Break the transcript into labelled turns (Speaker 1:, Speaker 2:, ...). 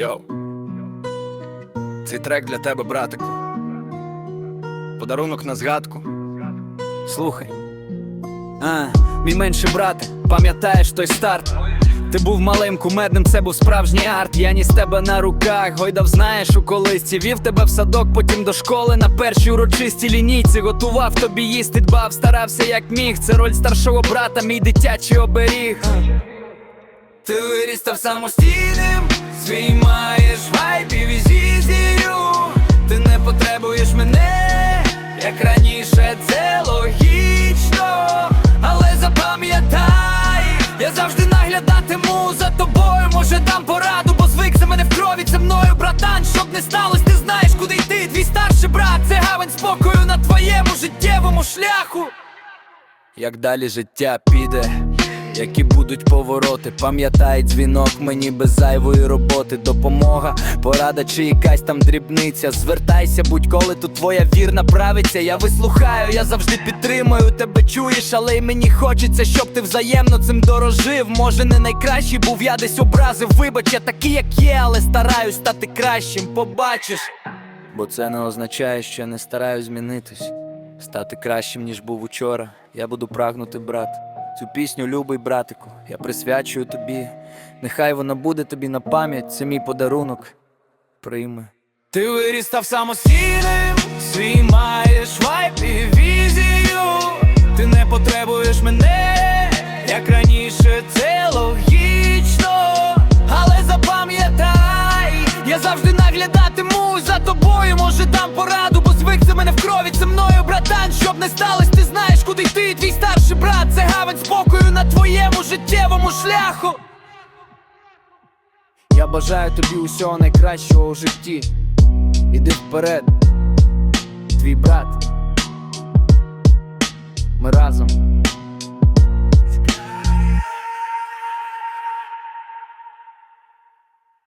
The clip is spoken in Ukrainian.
Speaker 1: Йоу. Цей трек для тебе, братику. Подарунок на згадку.
Speaker 2: Слухай. А, мій менший брат, пам'ятаєш той старт? Ти був малим кумедним, це був справжній арт. Я ніс тебе на руках, гойдав, знаєш, у колисці. Вів тебе в садок, потім до школи на першій урочистій лінійці. Готував тобі їсти, дбав, старався як міг. Це роль старшого брата, мій дитячий оберіг. Ти виріс став самостійним, свій маєш вайб і візію. Ти не потребуєш мене, як раніше, це логічно. Але запам'ятай, я завжди наглядатиму за тобою. Може дам пораду, бо звик за мене в крові, це мною, братан. Щоб не сталося, ти знаєш, куди йти. Твій старший брат, це гавань спокою на твоєму життєвому шляху. Як далі життя піде, які будуть повороти, пам'ятай дзвінок мені без зайвої роботи, допомога, порада чи якась там дрібниця. Звертайся, будь-коли тут твоя вірна правиця. Я вислухаю, я завжди підтримую, тебе чуєш, але й мені хочеться, щоб ти взаємно цим дорожив. Може, не найкращий був, я десь образив. Вибач, я такий, як є, але стараюсь стати кращим, побачиш. Бо це не означає, що я не стараюсь змінитись, стати кращим, ніж був учора. Я буду прагнути, брат. Цю пісню, любий братику, я присвячую тобі. Нехай вона буде тобі на пам'ять, це мій подарунок. Прийми. Ти виріс став самостійним, свій маєш вайб і візію. Ти не потребуєш мене, як раніше, це логічно. Але запам'ятай, я завжди наглядатиму за тобою. Може дам пораду, бо звик це мене в крові, це мною, братан. Щоб не сталося, брат, спокою на твоєму життєвому шляху. Я бажаю тобі усього найкращого у житті. Іди вперед, твій брат. Ми разом.